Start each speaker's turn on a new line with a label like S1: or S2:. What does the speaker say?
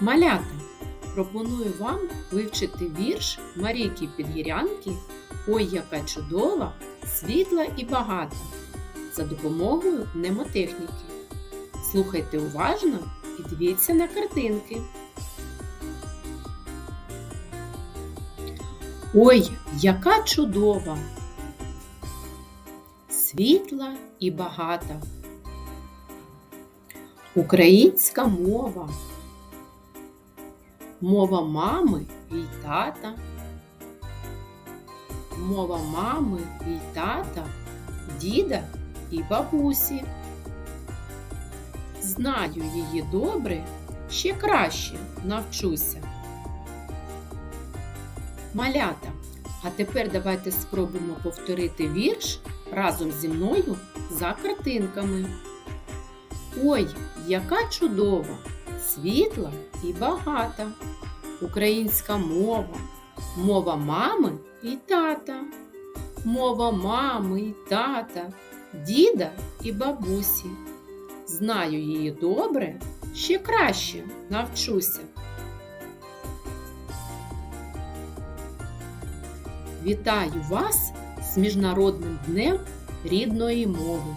S1: Малята, пропоную вам вивчити вірш Марійки Підгірянки Ой, яка чудова, світла і багата за допомогою мнемотехніки. Слухайте уважно і дивіться на картинки. Ой, яка чудова! Світла і багата. Українська мова. Мова мами і тата. Мова мами і тата, діда і бабусі. Знаю її добре, ще краще навчуся. Малята, а тепер давайте спробуємо повторити вірш разом зі мною за картинками. Ой, яка чудова, світла і багата. Українська мова, мова мами і тата, мова мами і тата, діда і бабусі. Знаю її добре, ще краще навчуся. Вітаю вас з Міжнародним днем рідної мови.